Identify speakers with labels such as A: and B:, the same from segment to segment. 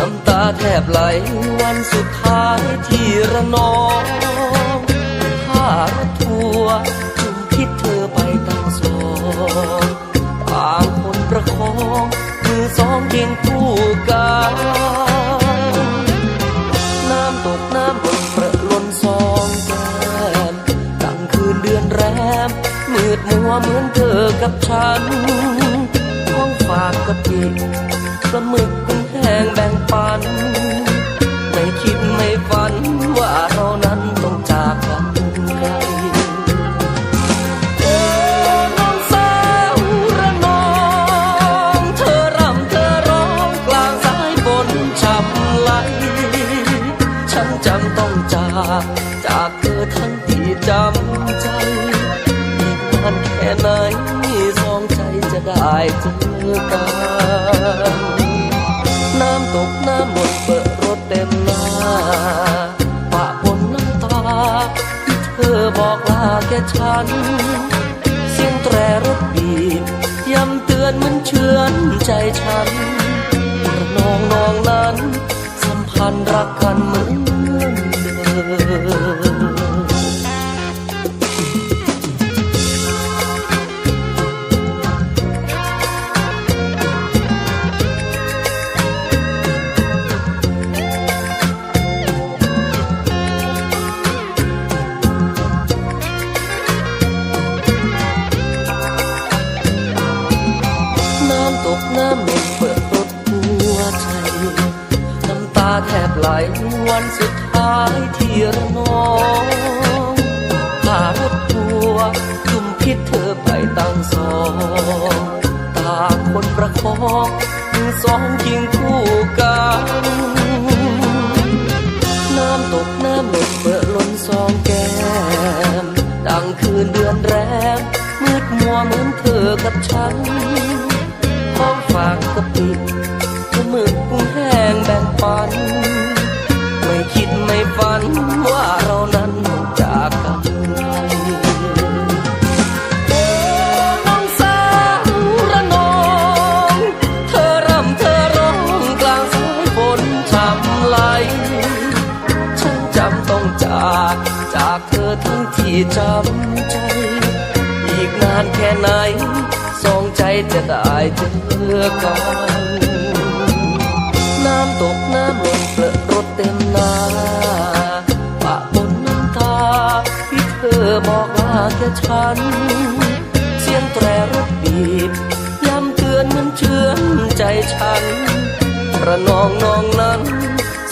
A: ้ำตาแทบไหลวันสุดท้ายที่ระนองข้ารถทัวร์จุ่มพิษเธอไปตั้งสองต่างคนประคองมือสองเคียงคู่กันน้ำตกน้ำบนเประล้นซองแก้มกลางคืนเดือนแรมมืดมัวเหมือนเธอกับฉันห้องฝากกะปิปลาหมึก งแห้งแบ่งปัน ไม่คิดไม่ฝันว่าเรานั้นต้องจากกันไกลโอ้น้องสาวระนองเธอรำเธอร้องกลางสายฝนช่ำไหลฉันจำต้องจากจากเธอทั้งที่จำใจ อีกนานแค่ไหนสองใจจะได้เจอกัน ตกน้ำหมดเปิดรถเต็มหน้าปะปนน้ำตา เธอบอกลาแก่ฉัน เสียงแตรรถบีบย้ำเตือนเหมันเชือนใจฉันน้องน้องนั้น สัมพันธ์รักกันเหมือน ไหลวันสุดท้ายที่ระนองพารถทัวร์จุ่มพิษเธอไปตั้งสองต่างคนประคองมือสองยิงคู่กันน้ำตกน้ำหลดเปิดล้นซองแก้มดังคืนเดือนแรมมืดมัวเหมือนเธอกับฉันห้องฝากกะปิเจากเธอทั้งที่จำใจ อีกนานแค่ไหน สองใจจะได้เจอกัน น้ำตกน้ำลงเปลอรถเต็มนาปะบนน้ำตาที่เธอบอกลาแค่ฉัน เสียงแตรรถบีบย้ำเตือนเหมันเชื่อนใจฉันระนองนองนั้น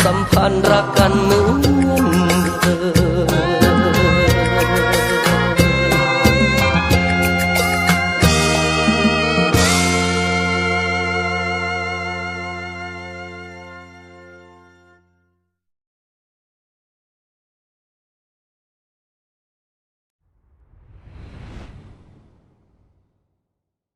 A: สัมพันธ์รักกันเหมือน